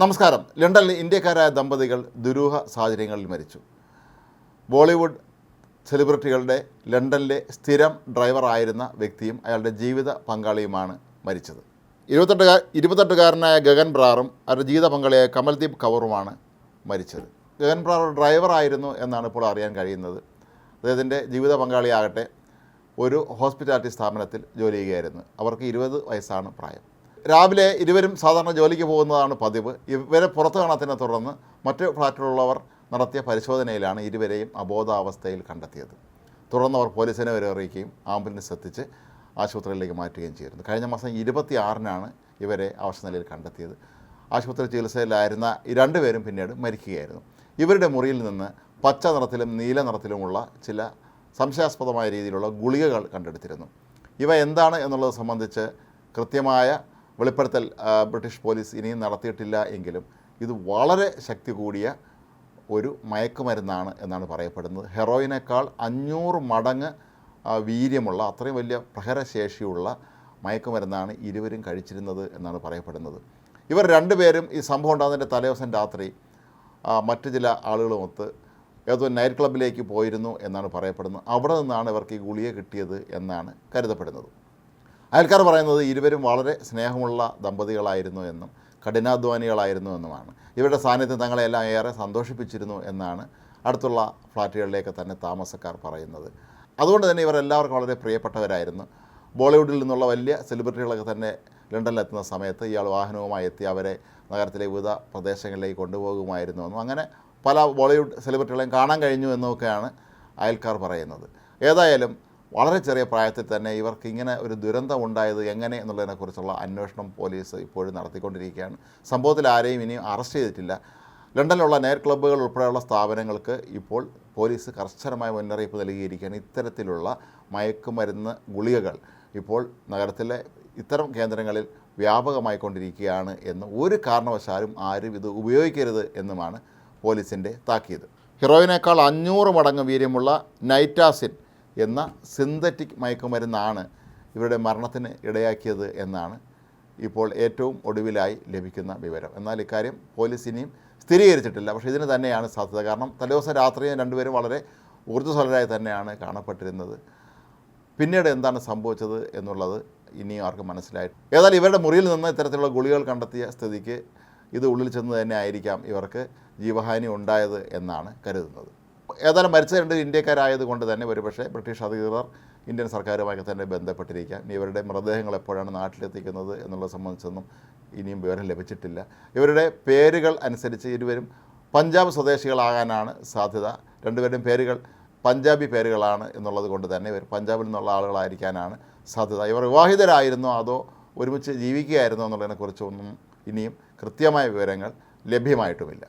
നമസ്കാരം. ലണ്ടനിൽ ഇന്ത്യക്കാരായ ദമ്പതികൾ ദുരൂഹ സാഹചര്യങ്ങളിൽ മരിച്ചു. ബോളിവുഡ് സെലിബ്രിറ്റികളുടെ ലണ്ടനിലെ സ്ഥിരം ഡ്രൈവറായിരുന്ന വ്യക്തിയും അയാളുടെ ജീവിത പങ്കാളിയുമാണ് മരിച്ചത്. ഇരുപത്തെട്ടുകാർ ഇരുപത്തെട്ടുകാരനായ ഗഗൻ ബ്രാറും അവരുടെ ജീവിത പങ്കാളിയായ കമൽദീപ് കൗറുമാണ് മരിച്ചത്. ഗഗൻ ബ്രാർ ഡ്രൈവറായിരുന്നു എന്നാണ് ഇപ്പോൾ അറിയാൻ കഴിയുന്നത്. അദ്ദേഹത്തിന്റെ ജീവിത പങ്കാളിയാകട്ടെ ഒരു ഹോസ്പിറ്റാലിറ്റി സ്ഥാപനത്തിൽ ജോലി ചെയ്യുകയായിരുന്നു. അവർക്ക് ഇരുപത് വയസ്സാണ് പ്രായം. രാവിലെ ഇരുവരും സാധാരണ ജോലിക്ക് പോകുന്നതാണ് പതിവ്. ഇവരെ പുറത്തു കാണാത്തതിനെ തുടർന്ന് മറ്റ് ഫ്ലാറ്റിലുള്ളവർ നടത്തിയ പരിശോധനയിലാണ് ഇരുവരെയും അബോധാവസ്ഥയിൽ കണ്ടെത്തിയത്. തുടർന്ന് അവർ പോലീസിനെ വരെ അറിയിക്കുകയും ആംബുലൻസ് എത്തിച്ച് ആശുപത്രിയിലേക്ക് മാറ്റുകയും ചെയ്തിരുന്നു. കഴിഞ്ഞ മാസം ഇരുപത്തി ആറിനാണ് ഇവരെ അവശ നിലയിൽ കണ്ടെത്തിയത്. ആശുപത്രി ചികിത്സയിലായിരുന്ന രണ്ടുപേരും പിന്നീട് മരിക്കുകയായിരുന്നു. ഇവരുടെ മുറിയിൽ നിന്ന് പച്ച നിറത്തിലും നീല നിറത്തിലുമുള്ള ചില സംശയാസ്പദമായ രീതിയിലുള്ള ഗുളികകൾ കണ്ടെടുത്തിരുന്നു. ഇവ എന്താണ് എന്നുള്ളത് സംബന്ധിച്ച് കൃത്യമായ വെളിപ്പെടുത്തൽ ബ്രിട്ടീഷ് പോലീസ് ഇനിയും നടത്തിയിട്ടില്ല എങ്കിലും ഇത് വളരെ ശക്തി കൂടിയ ഒരു മയക്കുമരുന്നാണ് എന്നാണ് പറയപ്പെടുന്നത്. ഹെറോയിനേക്കാൾ അഞ്ഞൂറ് മടങ്ങ് വീര്യമുള്ള അത്രയും വലിയ പ്രഹരശേഷിയുള്ള മയക്കുമരുന്നാണ് ഇരുവരും കഴിച്ചിരുന്നത് എന്നാണ് പറയപ്പെടുന്നത്. ഇവർ രണ്ടുപേരും ഈ സംഭവം ഉണ്ടാകുന്നതിന്റെ തലേദിവസം രാത്രി മറ്റു ചില ആളുകളുമൊത്ത് ഏതോ നൈറ്റ് ക്ലബിലേക്ക് പോയിരുന്നു എന്നാണ് പറയപ്പെടുന്നത്. അവിടെ നിന്നാണ് ഇവർക്ക് ഈ ഗുളിക കിട്ടിയത് എന്നാണ് കരുതപ്പെടുന്നത്. അയൽക്കാർ പറയുന്നത് ഇരുവരും വളരെ സ്നേഹമുള്ള ദമ്പതികളായിരുന്നു എന്നും കഠിനാധ്വാനികളായിരുന്നു എന്നുമാണ്. ഇവരുടെ സാന്നിധ്യം തങ്ങളെല്ലാം ഏറെ സന്തോഷിപ്പിച്ചിരുന്നു എന്നാണ് അടുത്തുള്ള ഫ്ലാറ്റുകളിലേക്ക് തന്നെ താമസക്കാർ പറയുന്നത്. അതുകൊണ്ട് തന്നെ ഇവരെല്ലാവർക്കും വളരെ പ്രിയപ്പെട്ടവരായിരുന്നു. ബോളിവുഡിൽ നിന്നുള്ള വലിയ സെലിബ്രിറ്റികളൊക്കെ തന്നെ ലണ്ടനിലെത്തുന്ന സമയത്ത് ഇയാൾ വാഹനവുമായി എത്തി അവരെ നഗരത്തിലെ വിവിധ പ്രദേശങ്ങളിലേക്ക് കൊണ്ടുപോകുമായിരുന്നു എന്നും അങ്ങനെ പല ബോളിവുഡ് സെലിബ്രിറ്റികളെയും കാണാൻ കഴിഞ്ഞു എന്നൊക്കെയാണ് അയൽക്കാർ പറയുന്നത്. ഏതായാലും വളരെ ചെറിയ പ്രായത്തിൽ തന്നെ ഇവർക്ക് ഇങ്ങനെ ഒരു ദുരന്തം ഉണ്ടായത് എങ്ങനെ എന്നുള്ളതിനെക്കുറിച്ചുള്ള അന്വേഷണം പോലീസ് ഇപ്പോഴും നടത്തിക്കൊണ്ടിരിക്കുകയാണ്. സംഭവത്തിൽ ആരെയും ഇനിയും അറസ്റ്റ് ചെയ്തിട്ടില്ല. ലണ്ടനിലുള്ള നൈറ്റ് ക്ലബ്ബുകൾ ഉൾപ്പെടെയുള്ള സ്ഥാപനങ്ങൾക്ക് ഇപ്പോൾ പോലീസ് കർശനമായ മുന്നറിയിപ്പ് നൽകിയിരിക്കുകയാണ്. ഇത്തരത്തിലുള്ള മയക്കുമരുന്ന് ഗുളികകൾ ഇപ്പോൾ നഗരത്തിലെ ഇത്തരം കേന്ദ്രങ്ങളിൽ വ്യാപകമായി കൊണ്ടിരിക്കുകയാണ് എന്ന് ഒരു കാരണവശാലും ആരും ഇത് ഉപയോഗിക്കരുത് എന്നുമാണ് പോലീസിന്റെ താക്കീത്. ഹീറോയിനേക്കാൾ അഞ്ഞൂറ് മടങ്ങ് വീര്യമുള്ള നൈറ്റാസിൻ എന്ന സിന്തറ്റിക് മയക്കുമരുന്നാണ് ഇവരുടെ മരണത്തിന് ഇടയാക്കിയത് എന്നാണ് ഇപ്പോൾ ഏറ്റവും ഒടുവിലായി ലഭിക്കുന്ന വിവരം. എന്നാൽ ഇക്കാര്യം പോലീസ് ഇനിയും സ്ഥിരീകരിച്ചിട്ടില്ല. പക്ഷേ ഇതിന് തന്നെയാണ് സാധ്യത. കാരണം തലേദിവസം രാത്രി രണ്ടുപേരും വളരെ ഊർജസ്വലരായി തന്നെയാണ് കാണപ്പെട്ടിരുന്നത്. പിന്നീട് എന്താണ് സംഭവിച്ചത് എന്നുള്ളത് ഇനിയും ആർക്കും മനസ്സിലായി ഏതായാലും ഇവരുടെ മുറിയിൽ നിന്ന് ഇത്തരത്തിലുള്ള ഗുളികൾ കണ്ടെത്തിയ സ്ഥിതിക്ക് ഇത് ഉള്ളിൽ ചെന്ന് തന്നെ ആയിരിക്കാം ഇവർക്ക് ജീവഹാനി ഉണ്ടായത് എന്നാണ് കരുതുന്നത്. ഏതായാലും മരിച്ച രണ്ട് ഇന്ത്യക്കാരായത് കൊണ്ട് തന്നെ ഒരുപക്ഷെ ബ്രിട്ടീഷ് അധികൃതർ ഇന്ത്യൻ സർക്കാരുമായി തന്നെ ബന്ധപ്പെട്ടിരിക്കാം. ഇനി ഇവരുടെ മൃതദേഹങ്ങൾ എപ്പോഴാണ് നാട്ടിലെത്തിക്കുന്നത് എന്നുള്ളത് സംബന്ധിച്ചൊന്നും ഇനിയും വിവരം ലഭിച്ചിട്ടില്ല. ഇവരുടെ പേരുകൾ അനുസരിച്ച് ഇരുവരും പഞ്ചാബ് സ്വദേശികളാകാനാണ് സാധ്യത. രണ്ടുപേരുടെയും പേരുകൾ പഞ്ചാബി പേരുകളാണ് എന്നുള്ളത് കൊണ്ട് തന്നെ ഇവർ പഞ്ചാബിൽ നിന്നുള്ള ആളുകളായിരിക്കാനാണ് സാധ്യത. ഇവർ വിവാഹിതരായിരുന്നോ അതോ ഒരുമിച്ച് ജീവിക്കുകയായിരുന്നോ എന്നുള്ളതിനെക്കുറിച്ചൊന്നും ഇനിയും കൃത്യമായ വിവരങ്ങൾ ലഭ്യമായിട്ടുമില്ല.